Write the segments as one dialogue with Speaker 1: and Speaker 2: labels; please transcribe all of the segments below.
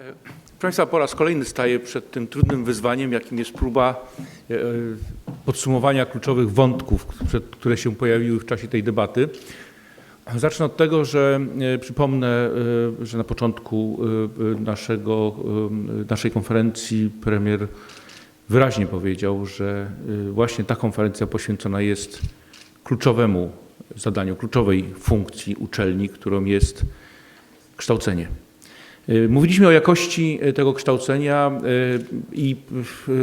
Speaker 1: Proszę Państwa, po raz kolejny staję przed tym trudnym wyzwaniem, jakim jest próba e, podsumowania kluczowych wątków, które się pojawiły w czasie tej debaty. Zacznę od tego, że e, przypomnę, e, że na początku e, e, naszego, e, naszej konferencji premier wyraźnie powiedział, że e, właśnie ta konferencja poświęcona jest kluczowemu zadaniu, kluczowej funkcji uczelni, którą jest kształcenie. Y, Mówiliśmy o jakości y, tego kształcenia y, i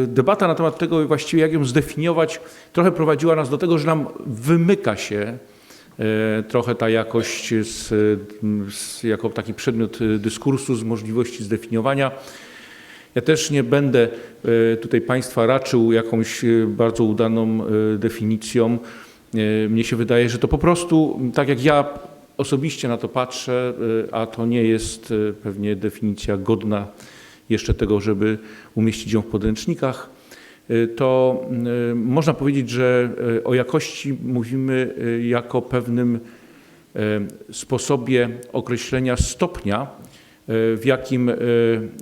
Speaker 1: debata na temat tego właściwie jak ją zdefiniować trochę prowadziła nas do tego, że nam wymyka się trochę ta jakość z, z, jako taki przedmiot dyskursu z możliwości zdefiniowania. Ja też nie będę tutaj Państwa raczył jakąś bardzo udaną definicją. Mnie się wydaje, że to po prostu, tak jak ja osobiście na to patrzę, y, a to nie jest y, pewnie definicja godna jeszcze tego, żeby umieścić ją w podręcznikach, y, to można powiedzieć, że o jakości mówimy jako pewnym sposobie określenia stopnia, w jakim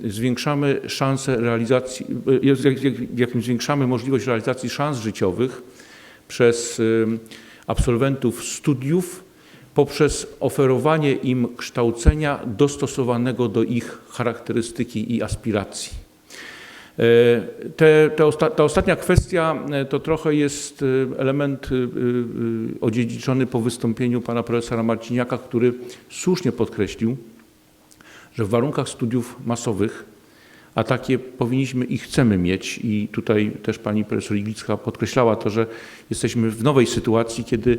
Speaker 1: zwiększamy szanse realizacji, w jak- w jakim zwiększamy możliwość realizacji szans życiowych przez absolwentów studiów poprzez oferowanie im kształcenia dostosowanego do ich charakterystyki i aspiracji. E, Te, te osta, ta ostatnia kwestia e, to trochę jest e, element odziedziczony po wystąpieniu pana profesora Marciniaka, który słusznie podkreślił, że w warunkach studiów masowych, a takie powinniśmy i chcemy mieć, i tutaj też pani profesor Iglicka podkreślała to, że jesteśmy w nowej sytuacji, kiedy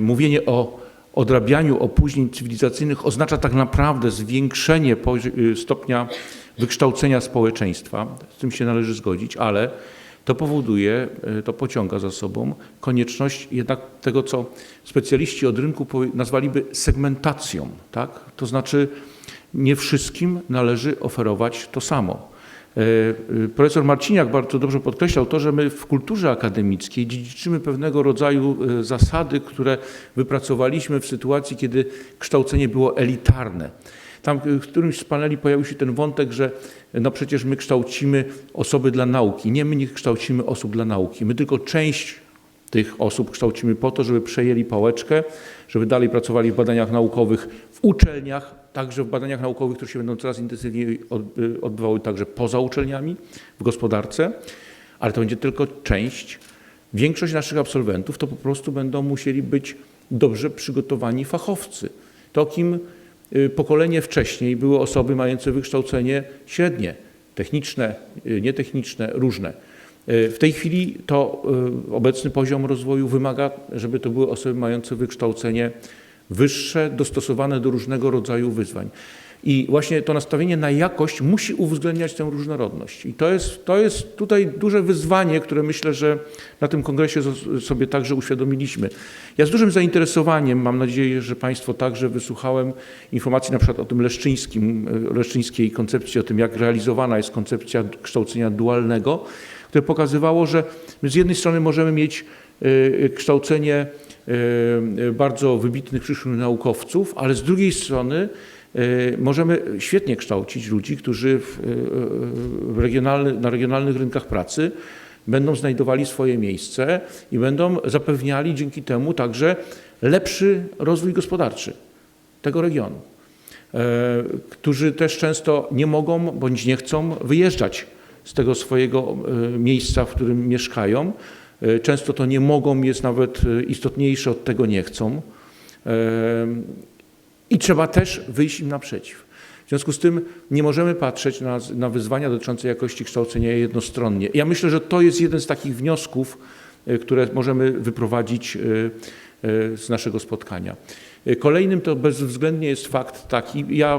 Speaker 1: mówienie o odrabianiu opóźnień cywilizacyjnych oznacza tak naprawdę zwiększenie e, stopnia wykształcenia społeczeństwa. Z tym się należy zgodzić, ale to powoduje, to pociąga za sobą konieczność jednak tego, co specjaliści od rynku nazwaliby segmentacją. Tak? To znaczy nie wszystkim należy oferować to samo. E, e, Profesor Marciniak bardzo dobrze podkreślał to, że my w kulturze akademickiej dziedziczymy pewnego rodzaju e, zasady, które wypracowaliśmy w sytuacji, kiedy kształcenie było elitarne. Tam w którymś z paneli pojawił się ten wątek, że no przecież my kształcimy osoby dla nauki. Nie, my nie kształcimy osób dla nauki. My tylko część tych osób kształcimy po to, żeby przejęli pałeczkę, żeby dalej pracowali w badaniach naukowych w uczelniach, także w badaniach naukowych, które się będą coraz intensywniej y, odbywały także poza uczelniami, w gospodarce, ale to będzie tylko część. Większość naszych absolwentów to po prostu będą musieli być dobrze przygotowani fachowcy. To, kim y, pokolenie wcześniej były osoby mające wykształcenie średnie, techniczne, y, nietechniczne, różne. Y, W tej chwili to y, obecny poziom rozwoju wymaga, żeby to były osoby mające wykształcenie wyższe, dostosowane do różnego rodzaju wyzwań. I właśnie to nastawienie na jakość musi uwzględniać tę różnorodność. I to jest, to jest tutaj duże wyzwanie, które myślę, że na tym kongresie sobie także uświadomiliśmy. Ja z dużym zainteresowaniem, mam nadzieję, że Państwo także wysłuchałem informacji na przykład o tym leszczyńskim, y, leszczyńskiej koncepcji, o tym jak realizowana jest koncepcja kształcenia dualnego, które pokazywało, że my z jednej strony możemy mieć y, kształcenie y, y, bardzo wybitnych przyszłych naukowców, ale z drugiej strony y, możemy świetnie kształcić ludzi, którzy y, y, w regionalny, na regionalnych rynkach pracy będą znajdowali swoje miejsce i będą zapewniali dzięki temu także lepszy rozwój gospodarczy tego regionu e, którzy też często nie mogą bądź nie chcą wyjeżdżać z tego swojego e, miejsca, w którym mieszkają. E, Często to nie mogą, jest nawet e, istotniejsze od tego nie chcą. I trzeba też wyjść im naprzeciw. W związku z tym nie możemy patrzeć na, na wyzwania dotyczące jakości kształcenia jednostronnie. Ja myślę, że to jest jeden z takich wniosków, które możemy wyprowadzić z naszego spotkania. Kolejnym to bezwzględnie jest fakt taki, ja e,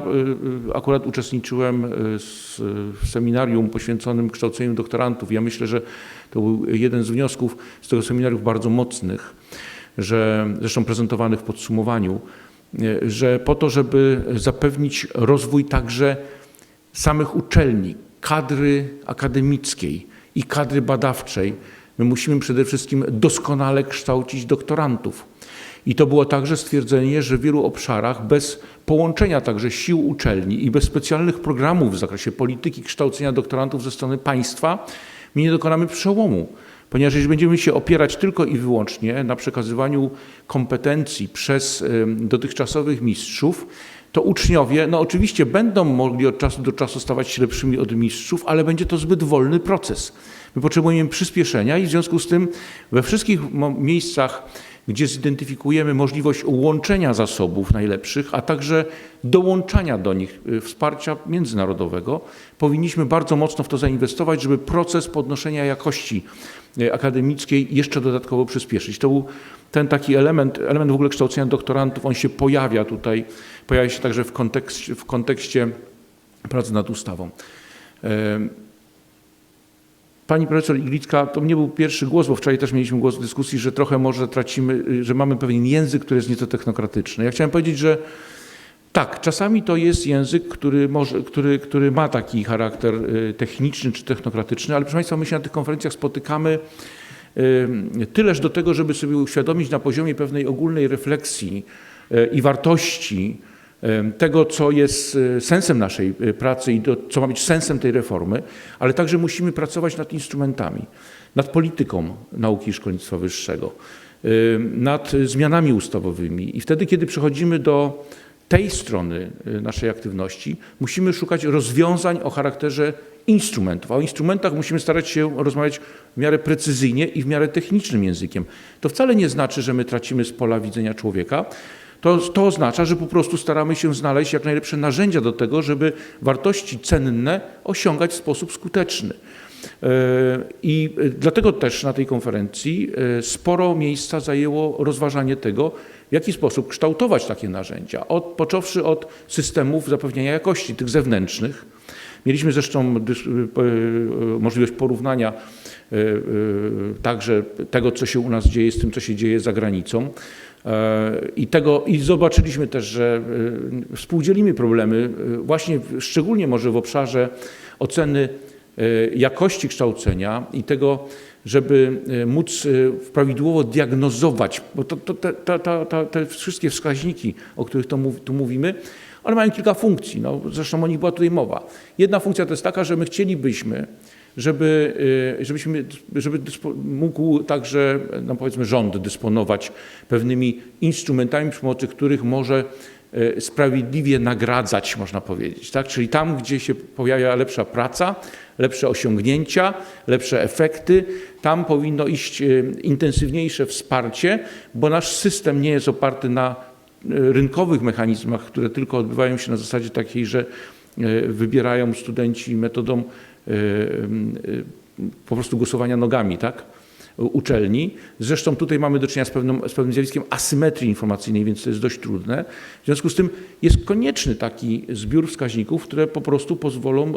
Speaker 1: e, akurat uczestniczyłem s- w seminarium poświęconym kształceniu doktorantów. Ja myślę, że to był jeden z wniosków z tego seminarium bardzo mocnych, że zresztą prezentowanych w podsumowaniu, że po to, żeby zapewnić rozwój także samych uczelni, kadry akademickiej i kadry badawczej, my musimy przede wszystkim doskonale kształcić doktorantów. I to było także stwierdzenie, że w wielu obszarach bez połączenia także sił uczelni i bez specjalnych programów w zakresie polityki kształcenia doktorantów ze strony państwa, my nie dokonamy przełomu. Ponieważ jeśli będziemy się opierać tylko i wyłącznie na przekazywaniu kompetencji przez dotychczasowych mistrzów, to uczniowie, no oczywiście będą mogli od czasu do czasu stawać się lepszymi od mistrzów, ale będzie to zbyt wolny proces. My potrzebujemy przyspieszenia i w związku z tym we wszystkich miejscach, gdzie zidentyfikujemy możliwość łączenia zasobów najlepszych, a także dołączania do nich y, wsparcia międzynarodowego, powinniśmy bardzo mocno w to zainwestować, żeby proces podnoszenia jakości y, akademickiej jeszcze dodatkowo przyspieszyć. To był ten taki element, element w ogóle kształcenia doktorantów, on się pojawia tutaj, pojawia się także w kontekście, w kontekście pracy nad ustawą. Pani profesor Iglicka, to nie był pierwszy głos, bo wczoraj też mieliśmy głos w dyskusji, że trochę może tracimy, że mamy pewien język, który jest nieco technokratyczny. Ja chciałem powiedzieć, że tak, czasami to jest język, który, może, który, który ma taki charakter y, techniczny czy technokratyczny, ale proszę Państwa, my się na tych konferencjach spotykamy y, tyleż do tego, żeby sobie uświadomić na poziomie pewnej ogólnej refleksji y, i wartości tego, co jest y, sensem naszej y, pracy i do, co ma być sensem tej reformy, ale także musimy pracować nad instrumentami, nad polityką nauki i szkolnictwa wyższego, nad zmianami ustawowymi. I wtedy, kiedy przechodzimy do tej strony y, naszej aktywności, musimy szukać rozwiązań o charakterze instrumentów. A o instrumentach musimy starać się rozmawiać w miarę precyzyjnie i w miarę technicznym językiem. To wcale nie znaczy, że my tracimy z pola widzenia człowieka. To, to oznacza, że po prostu staramy się znaleźć jak najlepsze narzędzia do tego, żeby wartości cenne osiągać w sposób skuteczny. E, I dlatego też na tej konferencji e, sporo miejsca zajęło rozważanie tego, w jaki sposób kształtować takie narzędzia, od, począwszy od systemów zapewniania jakości, tych zewnętrznych. Mieliśmy zresztą e, możliwość porównania e, e, także tego, co się u nas dzieje z tym, co się dzieje za granicą. E, I, tego, I zobaczyliśmy też, że e, współdzielimy problemy e, właśnie szczególnie może w obszarze oceny jakości kształcenia i tego, żeby móc prawidłowo diagnozować, bo to, to, te, wszystkie wskaźniki, o których tu mówimy, one mają kilka funkcji. No, zresztą o nich była tutaj mowa. Jedna funkcja to jest taka, że my chcielibyśmy, żeby, y, żebyśmy, żeby mógł także, no powiedzmy, rząd dysponować pewnymi instrumentami, przy pomocy których może y, sprawiedliwie nagradzać, można powiedzieć. Tak? Czyli tam, gdzie się pojawia lepsza praca, lepsze osiągnięcia, lepsze efekty, tam powinno iść y, intensywniejsze wsparcie, bo nasz system nie jest oparty na rynkowych mechanizmach, które tylko odbywają się na zasadzie takiej, że wybierają studenci metodą po prostu głosowania nogami, tak? uczelni. Zresztą tutaj mamy do czynienia z, z pewnym zjawiskiem asymetrii informacyjnej, więc to jest dość trudne. W związku z tym jest konieczny taki zbiór wskaźników, które po prostu pozwolą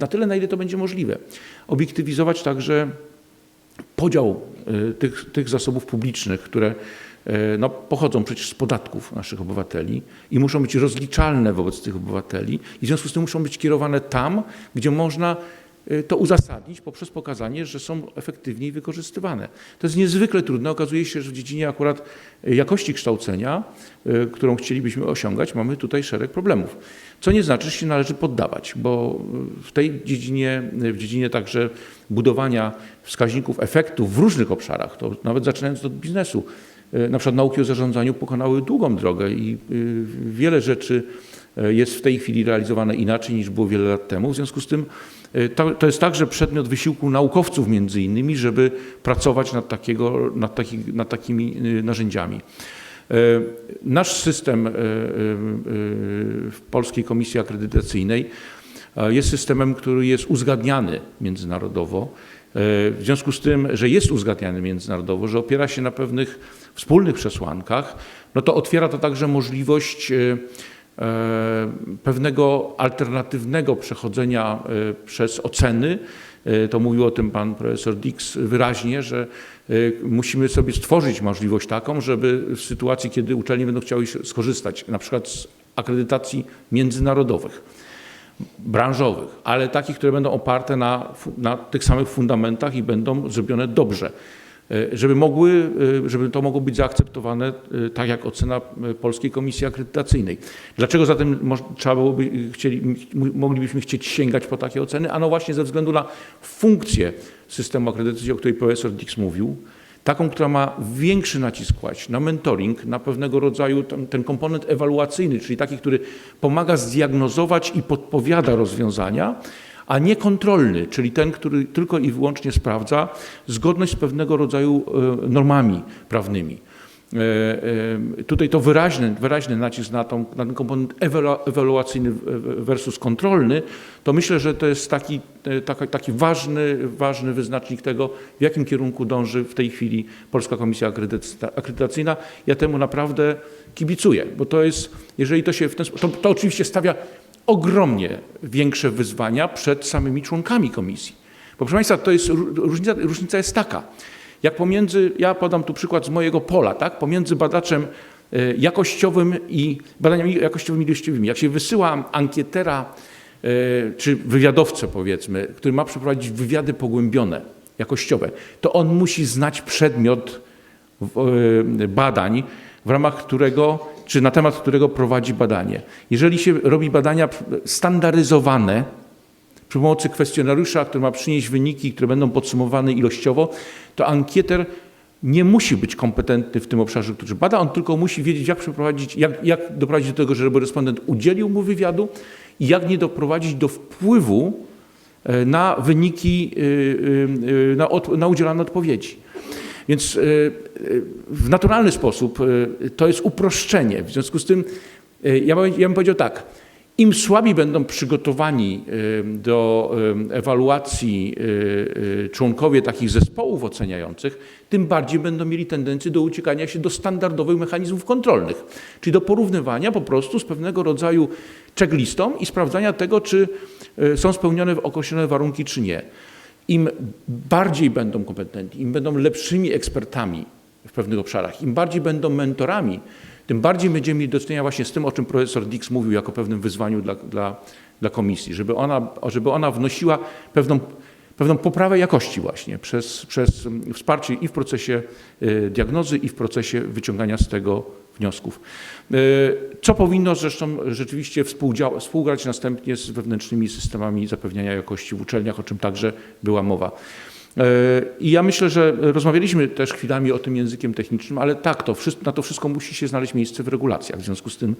Speaker 1: na tyle, na ile to będzie możliwe, obiektywizować także podział y, tych, tych zasobów publicznych, które y, no, pochodzą przecież z podatków naszych obywateli i muszą być rozliczalne wobec tych obywateli i w związku z tym muszą być kierowane tam, gdzie można y, to uzasadnić poprzez pokazanie, że są efektywniej wykorzystywane. To jest niezwykle trudne. Okazuje się, że w dziedzinie akurat y, jakości kształcenia, którą chcielibyśmy osiągać, mamy tutaj szereg problemów. Co nie znaczy, że się należy poddawać, bo w tej dziedzinie, w dziedzinie także budowania wskaźników efektów w różnych obszarach, to nawet zaczynając od biznesu, na przykład nauki o zarządzaniu pokonały długą drogę i y, wiele rzeczy y, jest w tej chwili realizowane inaczej niż było wiele lat temu. W związku z tym y, to, jest także przedmiot wysiłku naukowców między innymi, żeby pracować nad, takiego, nad, taki, nad takimi y, narzędziami. Nasz system w Polskiej Komisji Akredytacyjnej jest systemem, który jest uzgadniany międzynarodowo. E, W związku z tym, że jest uzgadniany międzynarodowo, że opiera się na pewnych wspólnych przesłankach, no to otwiera to także możliwość e, e, pewnego alternatywnego przechodzenia przez oceny. To mówił o tym pan profesor Dix wyraźnie, że musimy sobie stworzyć możliwość taką, żeby w sytuacji, kiedy uczelnie będą chciały skorzystać na przykład z akredytacji międzynarodowych, branżowych, ale takich, które będą oparte na, na tych samych fundamentach i będą zrobione dobrze. e, żeby, mogły, e, żeby to mogło być zaakceptowane e, tak jak ocena Polskiej Komisji Akredytacyjnej. Dlaczego zatem trzeba byłoby, chcieli, moglibyśmy chcieć sięgać po takie oceny? Ano właśnie ze względu na funkcję systemu akredytacji, o której profesor Dix mówił, taką, która ma większy nacisk kłaść na mentoring, na pewnego rodzaju ten, komponent ewaluacyjny, czyli taki, który pomaga zdiagnozować i podpowiada rozwiązania, a nie kontrolny, czyli ten, który tylko i wyłącznie sprawdza zgodność z pewnego rodzaju e, normami prawnymi. E, e, Tutaj to wyraźny, wyraźny nacisk na, tą, na ten komponent ewaluacyjny versus kontrolny, to myślę, że to jest taki, e, taka- taki ważny, ważny wyznacznik tego, w jakim kierunku dąży w tej chwili Polska Komisja Akredytacyjna-. Ja temu naprawdę kibicuję, bo to jest, jeżeli to się w ten sposób, to, to oczywiście stawia ogromnie większe wyzwania przed samymi członkami komisji. Bo proszę Państwa, to jest, ró- różnica, różnica jest taka, jak pomiędzy, ja podam tu przykład z mojego pola, tak, pomiędzy badaczem e, jakościowym i badaniami jakościowymi i ilościowymi. Jak się wysyła ankietera e, czy wywiadowcę powiedzmy, który ma przeprowadzić wywiady pogłębione, jakościowe, to on musi znać przedmiot e, badań, w ramach którego, czy na temat którego prowadzi badanie. Jeżeli się robi badania standaryzowane, przy pomocy kwestionariusza, który ma przynieść wyniki, które będą podsumowane ilościowo, to ankieter nie musi być kompetentny w tym obszarze, który bada, on tylko musi wiedzieć, jak przeprowadzić, jak, jak doprowadzić do tego, żeby respondent udzielił mu wywiadu i jak nie doprowadzić do wpływu e, na wyniki, y, y, y, na, od, na udzielane odpowiedzi. Więc y, y, w naturalny sposób to jest uproszczenie. W związku z tym ja bym, ja bym powiedział tak, im słabiej będą przygotowani do ewaluacji y, y, członkowie takich zespołów oceniających, tym bardziej będą mieli tendencję do uciekania się do standardowych mechanizmów kontrolnych, czyli do porównywania po prostu z pewnego rodzaju checklistą i sprawdzania tego, czy y, są spełnione określone warunki, czy nie. Im bardziej będą kompetentni, im będą lepszymi ekspertami w pewnych obszarach, im bardziej będą mentorami, tym bardziej będziemy mieli do czynienia właśnie z tym, o czym profesor Dix mówił jako pewnym wyzwaniu dla, dla, dla komisji, żeby ona, żeby ona wnosiła pewną, pewną poprawę jakości właśnie przez, przez wsparcie i w procesie y, diagnozy, i w procesie wyciągania z tego wniosków. Y, Co powinno zresztą rzeczywiście współgrać następnie z wewnętrznymi systemami zapewniania jakości w uczelniach, o czym także była mowa. E, I ja myślę, że rozmawialiśmy też chwilami o tym językiem technicznym, ale tak, to wszystko, na to wszystko musi się znaleźć miejsce w regulacjach. W związku z tym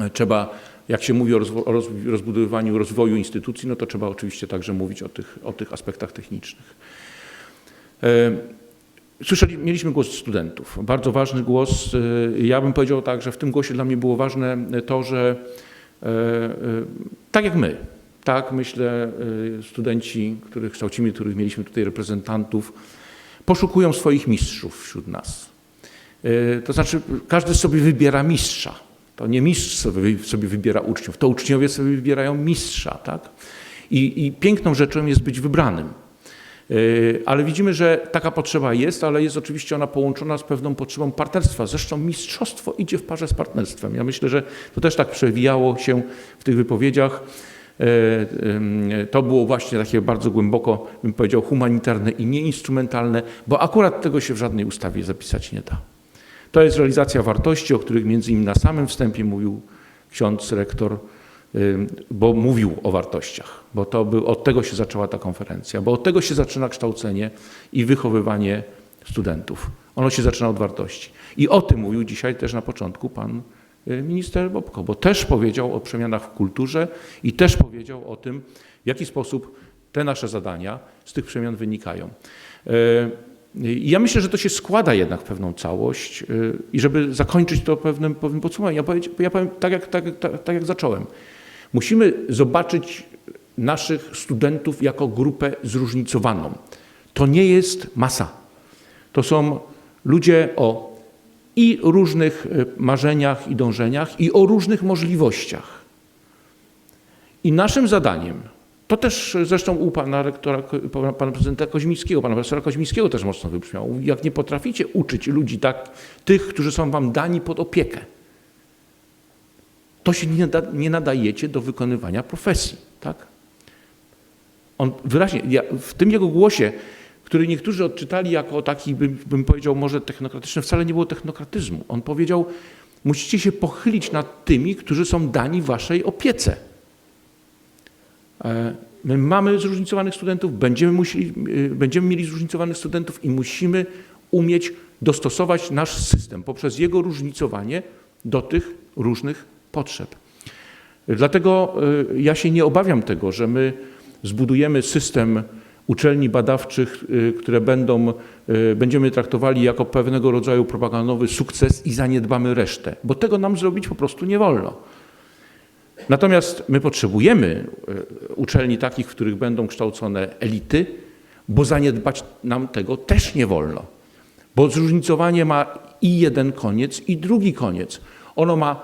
Speaker 1: e, trzeba, jak się mówi o, rozwo- o roz- rozbudowywaniu, rozwoju instytucji, no to trzeba oczywiście także mówić o tych, o tych aspektach technicznych. E, Słyszeli, mieliśmy głos studentów, bardzo ważny głos. Ja bym powiedział tak, że w tym głosie dla mnie było ważne to, że tak jak my, tak myślę, e, studenci, których kształcimy, których mieliśmy tutaj reprezentantów, poszukują swoich mistrzów wśród nas. E, To znaczy, każdy sobie wybiera mistrza. To nie mistrz sobie, sobie wybiera uczniów, to uczniowie sobie wybierają mistrza, tak? I, I piękną rzeczą jest być wybranym. Yy, Ale widzimy, że taka potrzeba jest, ale jest oczywiście ona połączona z pewną potrzebą partnerstwa. Zresztą mistrzostwo idzie w parze z partnerstwem. Ja myślę, że to też tak przewijało się w tych wypowiedziach. Yy, To było właśnie takie bardzo głęboko, bym powiedział, humanitarne i nieinstrumentalne, bo akurat tego się w żadnej ustawie zapisać nie da. To jest realizacja wartości, o których między innymi na samym wstępie mówił ksiądz rektor, bo mówił o wartościach, bo to był, od tego się zaczęła ta konferencja, bo od tego się zaczyna kształcenie i wychowywanie studentów. Ono się zaczyna od wartości. I o tym mówił dzisiaj też na początku pan minister Bobko, bo też powiedział o przemianach w kulturze i też powiedział o tym, w jaki sposób te nasze zadania z tych przemian wynikają. Y, Ja myślę, że to się składa jednak w pewną całość y, i żeby zakończyć to pewnym, pewnym podsumowaniem, ja, ja powiem tak jak, tak, tak, tak jak zacząłem. Musimy zobaczyć naszych studentów jako grupę zróżnicowaną. To nie jest masa. To są ludzie o i różnych y, marzeniach i dążeniach i o różnych możliwościach. I naszym zadaniem, to też zresztą u pana rektora, pana prezydenta Koźmickiego, pana profesora Koźmickiego też mocno wybrzmiało, jak nie potraficie uczyć ludzi tak, tych, którzy są wam dani pod opiekę, to się nie, nada, nie nadajecie do wykonywania profesji. Tak? On wyraźnie, ja, w tym jego głosie, który niektórzy odczytali jako taki, bym, bym powiedział, może technokratyczny, wcale nie było technokratyzmu. On powiedział, musicie się pochylić nad tymi, którzy są dani waszej opiece. E, My mamy zróżnicowanych studentów, będziemy, musieli, będziemy mieli zróżnicowanych studentów i musimy umieć dostosować nasz system poprzez jego różnicowanie do tych różnych potrzeb. Dlatego y, ja się nie obawiam tego, że my zbudujemy system uczelni badawczych, y, które będą, y, będziemy traktowali jako pewnego rodzaju propagandowy sukces i zaniedbamy resztę, bo tego nam zrobić po prostu nie wolno. Natomiast my potrzebujemy y, uczelni takich, w których będą kształcone elity, bo zaniedbać nam tego też nie wolno. Bo zróżnicowanie ma i jeden koniec, i drugi koniec. Ono ma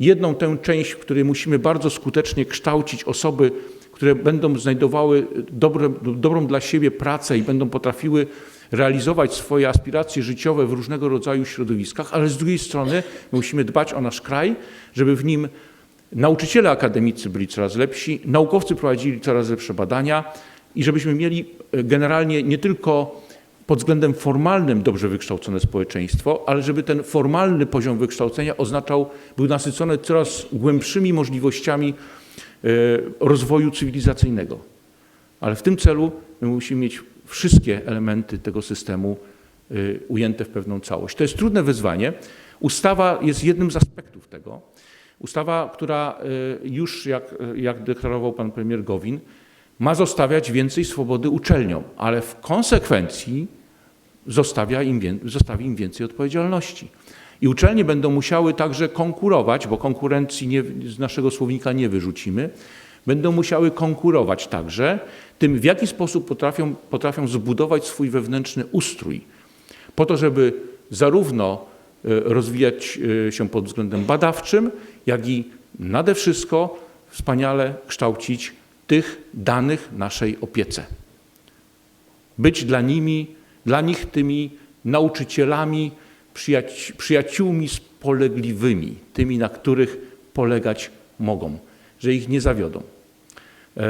Speaker 1: jedną tę część, w której musimy bardzo skutecznie kształcić osoby, które będą znajdowały dobre, dobrą dla siebie pracę i będą potrafiły realizować swoje aspiracje życiowe w różnego rodzaju środowiskach, ale z drugiej strony musimy dbać o nasz kraj, żeby w nim nauczyciele akademicy byli coraz lepsi, naukowcy prowadzili coraz lepsze badania i żebyśmy mieli e, generalnie nie tylko pod względem formalnym dobrze wykształcone społeczeństwo, ale żeby ten formalny poziom wykształcenia oznaczał, był nasycony coraz głębszymi możliwościami rozwoju cywilizacyjnego. Ale w tym celu my musimy mieć wszystkie elementy tego systemu e, ujęte w pewną całość. To jest trudne wyzwanie. Ustawa jest jednym z aspektów tego. Ustawa, która y, już, jak, jak deklarował pan premier Gowin, ma zostawiać więcej swobody uczelniom, ale w konsekwencji zostawia im, zostawi im więcej odpowiedzialności. I uczelnie będą musiały także konkurować, bo konkurencji nie, z naszego słownika nie wyrzucimy, będą musiały konkurować także tym, w jaki sposób potrafią, potrafią zbudować swój wewnętrzny ustrój, po to, żeby zarówno e, rozwijać e, się pod względem badawczym, jak i nade wszystko wspaniale kształcić tych danych naszej opiece. Być dla nimi, dla nich tymi nauczycielami, przyjaci- przyjaciółmi spolegliwymi, tymi, na których polegać mogą, że ich nie zawiodą. E,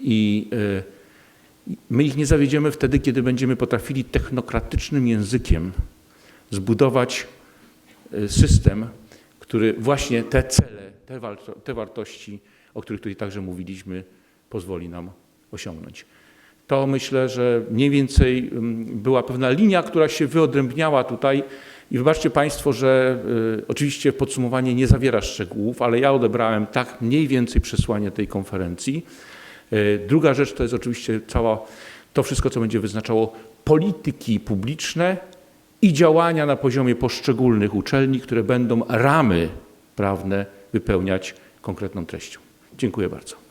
Speaker 1: I e, my ich nie zawiedziemy wtedy, kiedy będziemy potrafili technokratycznym językiem zbudować e, system, który właśnie te cele, te, warto, te wartości, o których tutaj także mówiliśmy, pozwoli nam osiągnąć. To myślę, że mniej więcej mm, była pewna linia, która się wyodrębniała tutaj. I wybaczcie Państwo, że y, oczywiście podsumowanie nie zawiera szczegółów, ale ja odebrałem tak mniej więcej przesłanie tej konferencji. Y, druga rzecz to jest oczywiście cała, to wszystko, co będzie wyznaczało polityki publiczne i działania na poziomie poszczególnych uczelni, które będą ramy prawne wypełniać konkretną treścią. Dziękuję bardzo.